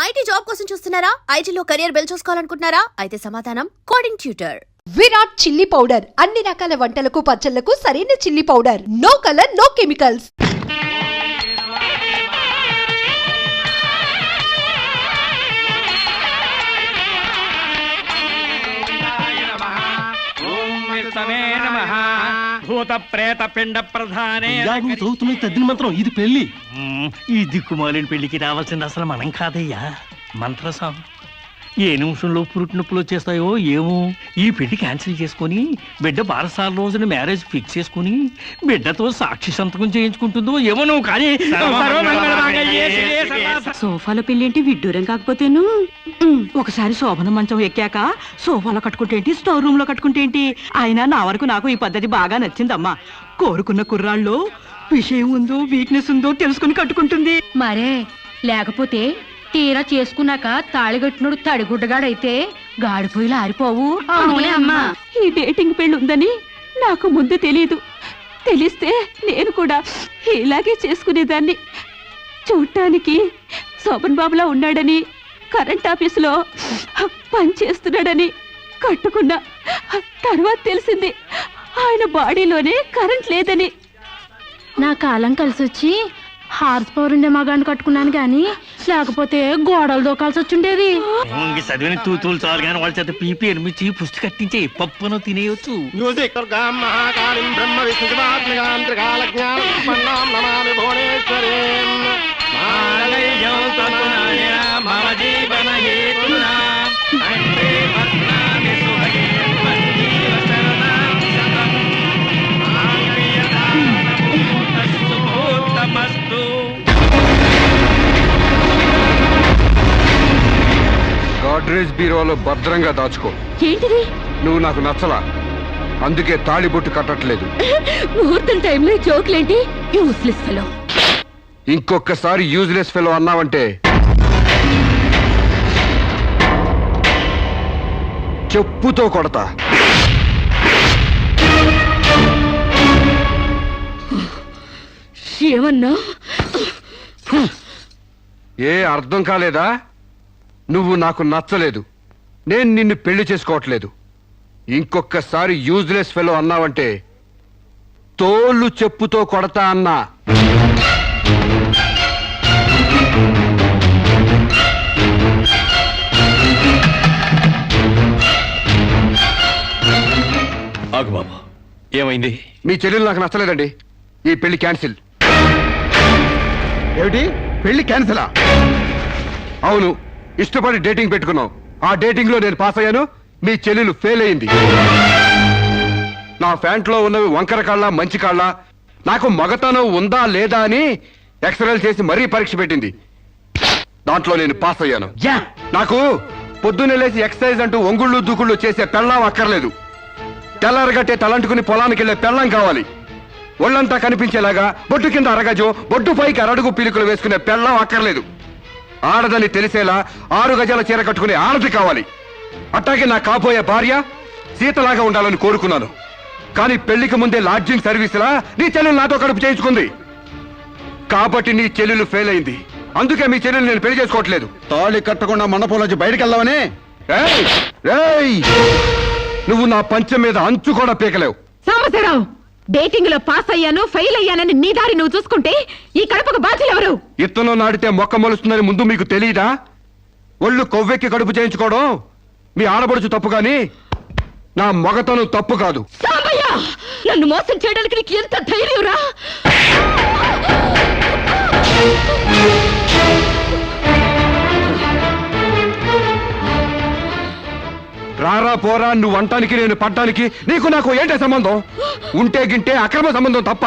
IT job కోసం చూస్తున్నారా? ఐటీలో కెరియర్ బిల్డ్ చూసుకోవాలనుకుంటున్నారా? అయితే సమాధానం coding tutor. Virat chilli powder. అన్ని రకాల వంటలకు పచ్చళ్ళకు సరైన chilli powder. No colour no chemicals. విష్ణవే నమః. భూత ప్రేత పిండ ప్రధానే చదువుతున్న తద్దిన మంత్రం ఇది పెళ్ళి ఈ దిక్కుమాలిన పెళ్ళికి రావాల్సింది అసలు మనం కాదయ్యా మంత్రసాం. ఏ నిమిషంలో పురుటి నొప్పులు వచ్చేస్తాయో ఏమో? ఈ పెళ్ళి క్యాన్సిల్ చేసుకొని బిడ్డ బారసాల రోజున మ్యారేజ్ ఫిక్స్ చేసుకుని బిడ్డతో సాక్షి సంతకం చేయించుకుంటుందో ఏమో నువ్వు కానీ సోఫాలో పెళ్ళేంటి? విడ్డూరం కాకపోతేను. ఒకసారి శోభన మంచం ఎక్కాక సోఫాలో కట్టుకుంటే ఏంటి? స్టోర్ రూమ్లో కట్టుకుంటే ఏంటి? అయినా నా వరకు నాకు ఈ పద్ధతి బాగా నచ్చిందమ్మా. కోరుకున్న కుర్రాళ్ళు విషయం ఉందో వీక్నెస్ ఉందో తెలుసుకుని కట్టుకుంటుంది. మరే లేకపోతే తీరా చేసుకున్నాక తాళిగట్టినోడు తడిగుడ్డగాడైతే గాడిపోయిలు ఆరిపోవు. అవునే అమ్మా. ఈ డేటింగ్ పెళ్ళి ఉందని నాకు ముందు తెలియదు తెలిస్తే నేను కూడా ఇలాగే చేసుకునేదాన్ని. చూడటానికి శోభన్ బాబులా ఉన్నాడని కరెంట్ ఆఫీసులో పని చేస్తున్నాడని కట్టుకున్నా తర్వాత తెలిసింది. ఆయన బాడీలోనే కరెంట్ లేదని. నా కాలం కలిసి వచ్చి హార్స్ పవర్ ఉండే మగాన్ని కట్టుకున్నాను గాని లేకపోతే గోడలు దూకాల్సి వచ్చుండేది. ఇంక చదివిన తూతులు చాలు కానీ వాళ్ళ చేత పీపీ ఎనిమిది పుష్టి కట్టించే పప్పును తినేయొచ్చు. మ్యూజిక్ మహాకాళీం బ్రహ్మ విష్ణు శివాత్మకాం త్రికాల జ్ఞానం సంపన్నాం నమామి భువనేశ్వరీం. గాడ్రేజ్ బీరోలో భద్రంగా దాచుకో. ఏంటిది? నువ్వు నాకు నచ్చలా. అందుకే తాళిబొట్టు కట్టట్లేదు. ముహూర్తం టైంలో జోకులేంటి? యూస్లెస్ ఫెలో ఇంకొకసారి యూజ్లెస్ ఫెలో అన్నావంటే. చెప్పుతో కొడతా. ఏమన్నా? ఏ అర్థం కాలేదా? నువ్వు నాకు నచ్చలేదు. నేను నిన్ను పెళ్ళి చేసుకోవట్లేదు. ఇంకొకసారి యూజ్లెస్ ఫెలో అన్నావంటే తోళ్ళు చెప్పుతో కొడతా అన్నా. ఆగు బాబు. ఏమైంది? మీ చెల్లెలు నాకు నచ్చలేదండి. ఈ పెళ్ళి క్యాన్సిల్. ఏమిటి? పెళ్ళి క్యాన్సిలా? అవును. ఇష్టపడి డేటింగ్ పెట్టుకున్నాం ఆ డేటింగ్లో నేను పాస్ అయ్యాను. మీ చెల్లెలు ఫెయిల్ అయింది. నా ఫ్యాంట్లో ఉన్నవి వంకర కాళ్ళ మంచి కాళ్ళ. నాకు మగతనం ఉందా లేదా అని ఎక్స్రేలు చేసి మరీ పరీక్ష పెట్టింది. దాంట్లో నేను పాస్ అయ్యాను. యా. నాకు పొద్దున్నే లేచి ఎక్సర్సైజ్ అంటూ ఒంగుళ్ళు దూకుళ్ళు చేసే పెళ్ళాం అక్కర్లేదు. తెల్లారగట్టే తలంటుకుని పొలానికి వెళ్ళే పెళ్ళం కావాలి. ఒళ్ళంతా కనిపించేలాగా బొట్టు కింద అరగజో బొట్టు పైకి అరడుగు పీలికలు వేసుకునే పెళ్ళం అక్కర్లేదు. ఆడదని తెలిసేలా ఆరు గజాల చీర కట్టుకునే ఆడది కావాలి. అట్టాగే నా కాబోయే భార్య సీతలాగా ఉండాలని కోరుకున్నాను. కానీ పెళ్ళికి ముందే లాడ్జింగ్ సర్వీసులా నీ చెల్లెలు నాతో కడుపు చేయించుకుంది. కాబట్టి నీ చెల్లెలు ఫెయిల్ అయింది. అందుకే మీ చెల్లెలు నేను పెళ్ళి చేసుకోవట్లేదు. తాళి కట్టకుండా మండపం నుంచి బయటకు వెళ్దామని ఏయ్! ఏయ్! నువ్వు నా పంచం మీద అంచు కూడా పీకలేవు. సాంబశివరావు డేటింగ్లో పాస్ అయ్యాను ఫెయిల్ అయ్యానని నీ దారి నువ్వు చూసుకుంటే ఈ కడపకు బాధ్యులు ఎవరు ఇత్తనం నాటితే మొక్క మొలుస్తుందని ముందు మీకు తెలియదా? ఒళ్ళు కొవ్వెక్కి కడుపు చేయించుకోవడం మీ ఆడబడుచు తప్పు గాని నా మొగతనం తప్పు కాదు. సాంబయ్య నన్ను మోసం చేయడానికి నీకు ఎంత ధైర్యం రా? రారా పోరా నువ్వు అంటానికి నేను పడ్డానికి నీకు నాకు ఏంటే సంబంధం? ఉంటే గింటే అక్రమ సంబంధం తప్ప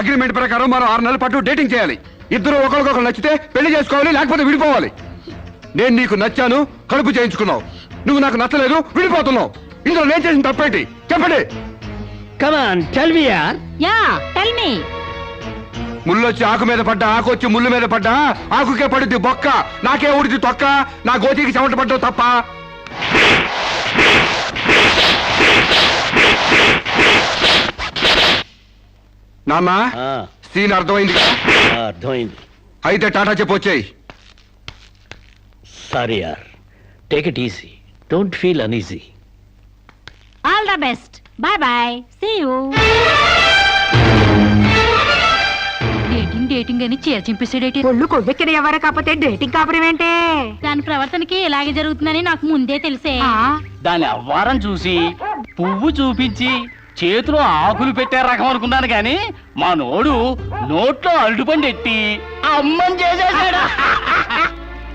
అగ్రిమెంట్ ప్రకారం మరో ఆరు నెలల పాటు డేటింగ్ చేయాలి. ఇద్దరు ఒకరికొకరు నచ్చితే పెళ్ళి చేసుకోవాలి లేకపోతే విడిపోవాలి. నేను నీకు నచ్చాను కడుపు చేయించుకున్నావు. నువ్వు నాకు నచ్చలేదు విడిపోతున్నావు. ఇందులో నేను చేసిన తప్పేంటి? చెప్పండి. కమాన్ టెల్ మీ యార్ యా టెల్ మీ ముళ్ళొచ్చి ఆకు మీద పడ్డా ఆకు వచ్చి ముళ్ళు మీద పడ్డా ఆకుకే పడుద్ది బొక్క. నాకే ఊడిది తొక్క నా గోతికి చెమట పడ్డావు తప్ప. నాన్న సీన్ అర్థమైంది? అర్థమైంది. అయితే టాటా చెప్పొచ్చాయి సారీ యార్. Take it easy don't feel uneasy all the best bye bye see you dating అని చీర చింపేసాడేటి ఒళ్ళు కొవ్వెక్కిన ఎవరు కాకపోతే డేటింగ్ కాపురం ఏంటే? దాని ప్రవర్తనకి ఇలాగే జరుగుతుందని నాకు ముందే తెలిసే. దాని అవ్వారం చూసి పువ్వు చూపించి చేతిలో ఆకులు పెట్టే రకం అనుకున్నాను కానీ మా నోడు నోట్లో అరటిపండు ఎట్టి అమ్మని చేసేసాడు.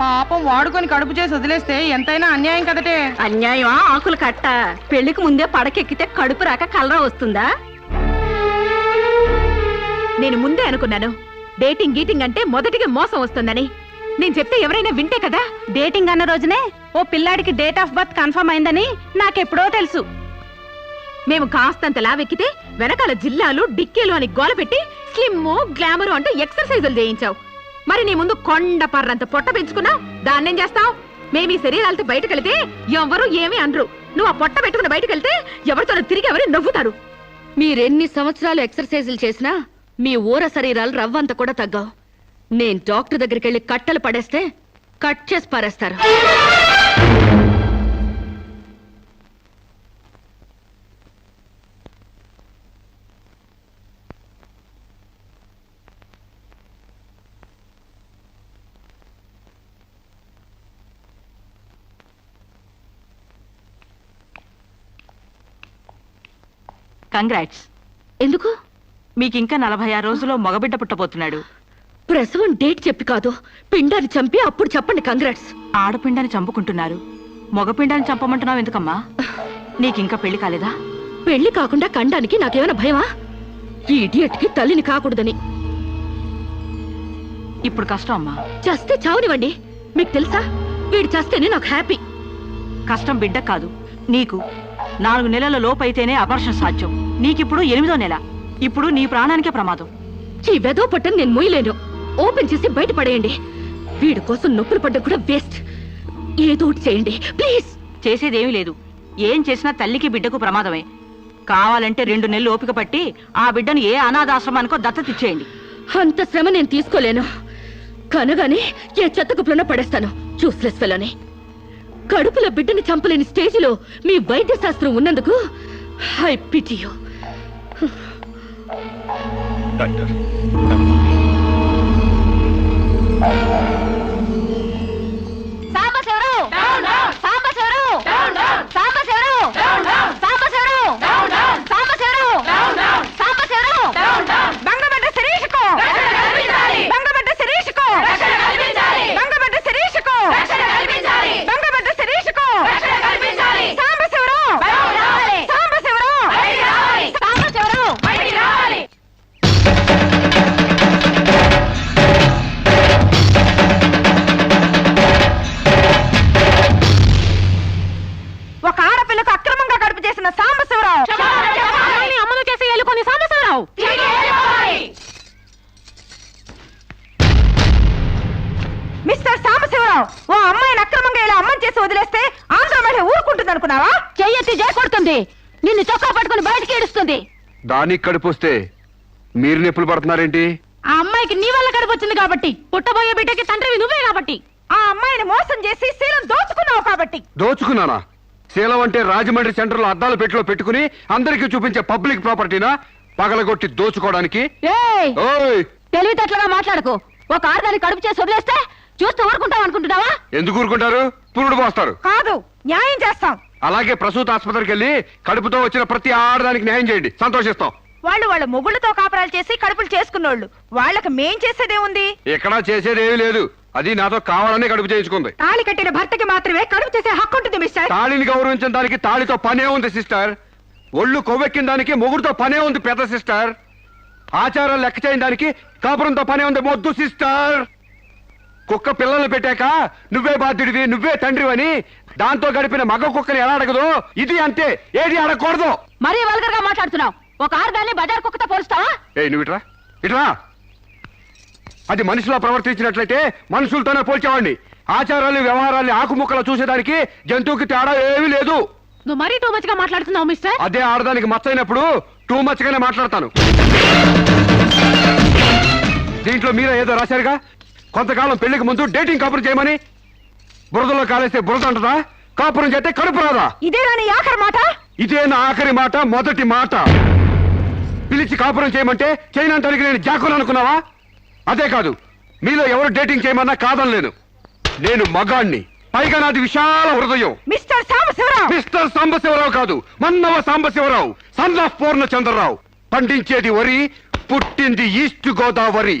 పాపం వాడుకొని కడుపు చేసి వదిలేస్తే ఎంతైనా అన్యాయం కదటే. అన్యాయమా? ఆకులు కట్ట. పెళ్ళికి ముందే పడకెక్కితే కడుపు రాక కలరా వస్తుందా? నేను ముందే అనుకున్నాను. డేటింగ్ గీటింగ్ అంటే మొదటిగా మోసం వస్తుందని. నేను చెప్తే ఎవరైనా వింటే కదా? డేటింగ్ అన్న రోజునే ఓ పిల్లాడికి డేట్ ఆఫ్ బర్త్ కన్ఫర్మ్ అయిందని నాకెప్పుడో తెలుసు. మేము కాస్తంత లావెక్కితే వెనకాల జిల్లాలు డిక్కీలు అని గోల పెట్టి స్లిమ్ గ్లామర్ అంటూ ఎక్సర్సైజులు చేయించావు. మరి నీ ముందు కొండ పర్రంత పొట్ట పెంచుకున్నావు దాన్నేం చేస్తావు? మేము ఈ శరీరాలతో బయటకెళ్తే ఎవరు ఏమీ అనరు. నువ్వు ఆ పొట్ట పెట్టుకుని బయటకెళ్తే ఎవరితో తిరిగి ఎవరి నవ్వుతారు. మీరెన్ని సంవత్సరాలు ఎక్సర్సైజులు చేసినా మీ ఊర శరీరాలు రవ్వంత కూడా తగ్గవు. నేను డాక్టర్ దగ్గరికి వెళ్ళి కట్టలు పడేస్తే కట్ చేసి పారేస్తారు. కంగ్రాట్స్ ఎందుకు? మీకు ఇంకా నలభై ఆరు రోజుల్లో మగబిడ్డ పుట్టబోతున్నాడు. ప్రసవం డేట్ చెప్పి కాదు పిండాన్ని చంపి అప్పుడు చెప్పండి కంగ్రాట్స్ ఆడపిండాన్ని చంపుకుంటున్నారు. మగపిండాన్ని చంపమంటున్నావు ఎందుకమ్మా? నీకింకా పెళ్ళి కాలేదా? పెళ్ళి కాకుండా కండానికి నాకేమైనా భయమా? ఈ తల్లిని కాకూడదని. ఇప్పుడు కష్టం అమ్మా. చస్తే చావునివ్వండి. మీకు తెలుసా? వీడు చస్తేనే నాకు హ్యాపీ. కష్టం బిడ్డ కాదు నీకు. నాలుగు నెలల లోపైతేనే అపర్షణ సాధ్యం. నీకిప్పుడు ఎనిమిదో నెల. ఇప్పుడు నీ ప్రాణానికే ప్రమాదం. ఈ వెదో పట్టని నేను మొయ్యలేను ఓపెన్ చేసి బయట పడేయండి. వీడి కోసం నొప్పులు పడ్డ కూడా వేస్ట్. ఏదో ఒకటి చేయండి. ప్లీజ్. చేసేదేమీ లేదు. ఏం చేసినా తల్లికి బిడ్డకు ప్రమాదమే. కావాలంటే రెండు నెలలు ఓపిక పట్టి ఆ బిడ్డను ఏ అనాథాశ్రమానికో దత్తతిచ్చేయండి అంత శ్రమ నేను తీసుకోలేను. కనగానే ఏ చెత్త కుప్పలోనో పడేస్తాను. చూస్లెస్ ఫెలోని కడుపులో బిడ్డని చంపలేని స్టేజిలో మీ వైద్య శాస్త్రం ఉన్నందుకు I pity you doctor mister Sambasivarao ఓ అమ్మాయిని అక్రమంగా ఇలా అమ్మని చేసి వదిలేస్తే ఆంధ్ర మహిళ ఊరుకుంటుంది అనుకున్నావా చెయ్యెత్తి కొడుతుంది నిన్ను చొక్కా పట్టుకుని బయటికి ఏడుస్తుంది. దానికి కడుపు వస్తే మీరు నొప్పులు పడుతున్నారేంటి? ఆ అమ్మాయికి నీ వల్ల కడుపు వచ్చింది కాబట్టి పుట్టబోయే బిడ్డకి తండ్రివి నువ్వే కాబట్టి. ఆ అమ్మాయిని మోసం చేసి శీలం దోచుకున్నావు కాబట్టి. దోచుకున్నానా? శీలం అంటే రాజమండ్రి సెంటర్లో అద్దాల పెట్టిలో పెట్టుకుని అందరికీ చూపించే పబ్లిక్ ప్రాపర్టీనా? పగలగొట్టి దోచుకోవడానికి? ఏయ్! ఓయ్! తెలివితేటలుగా మాట్లాడకు. ఒక ఆడదాన్ని కడుపు చేసి వదిలేస్తే చూస్తూ ఊరుకుంటాం అనుకుంటున్నావా? ఎందుకు ఊరుకుంటారు? పురుడు పోస్తారు. కాదు న్యాయం చేస్తాం. అలాగే ప్రసూత ఆసుపత్రికి వెళ్ళి కడుపుతో వచ్చిన ప్రతి ఆడదానికి న్యాయం చేయండి. సంతోషిస్తాం. వాళ్ళు వాళ్ళ మొగుళ్ళతో కాపురాలు చేసి కడుపులు చేసుకున్నోళ్ళు. వాళ్ళకి మేం చేసేదే ఉంది ఎక్కడా చేసేదేమీ లేదు. అది నాతో కావాలని కడుపు చేయించుకుంది. తాళి కట్టిన భర్తకి మాత్రమే కడుపు చేసే హక్కు ఉంటుంది మిస్టర్. తాళిని గౌరవించిన దానికి తాళితో పనే ఉంది సిస్టర్. ఒళ్ళు కొవ్వెక్కిన దానికి మొగుడుతో పనే ఉంది పెద్ద సిస్టర్. ఆచారం లెక్క చేయని దానికి కాపురంతో పనే ఉంది మొద్దు సిస్టర్. కుక్క పిల్లలు పెట్టాక నువ్వే బాధ్యుడివి నువ్వే తండ్రివని దాంతో గడిపిన మగ కుక్కని ఎలా అడగదు? ఇది అంతే ఏది అడగకూడదు. మరీ వల్గర్గా మాట్లాడుతున్నావు. ఒక ఆడదాన్ని బజార్ కుక్కతో పోలుస్తావా? ఏ నువ్వు ఇట్రా ఇట్రా. అది మనిషిలో ప్రవర్తించినట్లయితే మనుషులతోనే పోల్చేవాడిని. ఆచారాలు వ్యవహారాలు ఆకుముక్కలు చూసేదానికి జంతువుకి తేడా ఏమీ లేదు. నువ్వు మరీ టూ మచ్గా మాట్లాడుతున్నావు మిస్టర్ అదే ఆడదానికి మచ్చైనప్పుడు టూ మచ్ గానే మాట్లాడతాను. దీంట్లో మీరే ఏదో రాశారుగా? కొంతకాలం పెళ్ళికి ముందు డేటింగ్ కబుర్ చేయమని? బురదలో కాలేస్తే బురద అంటదా? కాపురం చేస్తే కడుపు రాదా? ఇదేనా నీ ఆఖరి మాట? ఇదే నా ఆఖరి మాట మొదటి మాట. పిలిచి కాపురం చేయమంటే చేయనంటానికి నేను జాకులు అనుకున్నావా? అదే కాదు మీలో ఎవరు డేటింగ్ చేయమన్నా కాదనలేను. నేను మగాణ్ణి. పైగా నాది విశాల హృదయం. మిస్టర్ సాంబశివరావు! మిస్టర్ సాంబశివరావు కాదు మన్నవ సాంబశివరావు సన్ ఆఫ్ పూర్ణచంద్రరావు. పండించేది వరి పుట్టింది ఈస్ట్ గోదావరి.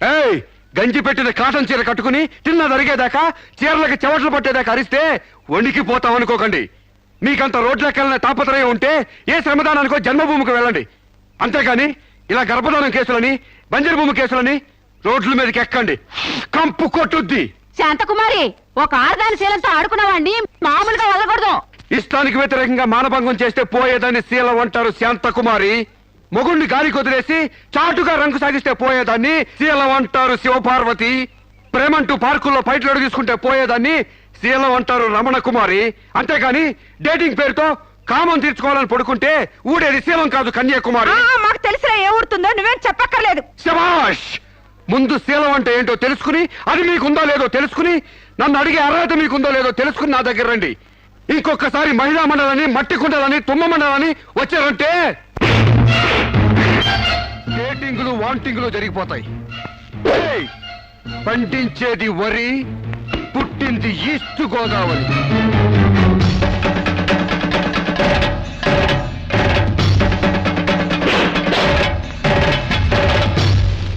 ఏయ్ గంజి పెట్టిన కాటన్ చీర కట్టుకుని తిన్న జరిగేదాకా చీరలకు చెవట్లు పట్టేదాకా అరిస్తే వణికిపోతాం అనుకోకండి మీకంత రోడ్లెక్కాలనే తాపత్రయం ఉంటే ఏ శ్రమదానానికో జన్మభూమికి వెళ్ళండి. అంతేగాని ఇలా గర్భధానం కేసులని బంజరు భూమి కేసులని రోడ్ల మీదకి ఎక్కండి. కంపు కొట్టుద్ది. శాంతకుమారి ఒక ఆడదాని శీలంతో ఆడుకున్నావాడిని మామూలుగా వదలకూడదు. ఇష్టానికి వ్యతిరేకంగా మానభంగం చేస్తే పోయేదాన్ని శీల అంటారు శాంతకుమారి. మొగుణ్ణి గాలికి వదిలేసి చాటుగా రంగు సాగిస్తే పోయేదాన్ని శీలం అంటారు శివపార్వతి. ప్రేమంటూ పార్కుల్లో ఫైట్లు అడుగు తీసుకుంటే పోయేదాన్ని శీలం అంటారు రమణ కుమారి అంతేగాని డేటింగ్ పేరుతో కామం తీర్చుకోవాలని పడుకుంటే ఊడేది శీలం కాదు కన్యాకుమారి. మాకు తెలిసినా ఏ ఊరుతుందో నువ్వేం చెప్పక్కర్లేదు. శబాష్ ముందు శీలం అంటే ఏంటో తెలుసుకుని అది మీకుందో లేదో తెలుసుకుని నన్ను అడిగే అర్హత మీకుందో లేదో తెలుసుకుని నా దగ్గర రండి. ఇంకొకసారి మహిళా మండలని మట్టి కుండలని తుమ్మ మండలని వచ్చారంటే డేటింగ్లు వాంటింగ్లు జరిగిపోతాయి. పండించేది వరి పుట్టింది ఈస్ట్ గోదావరి.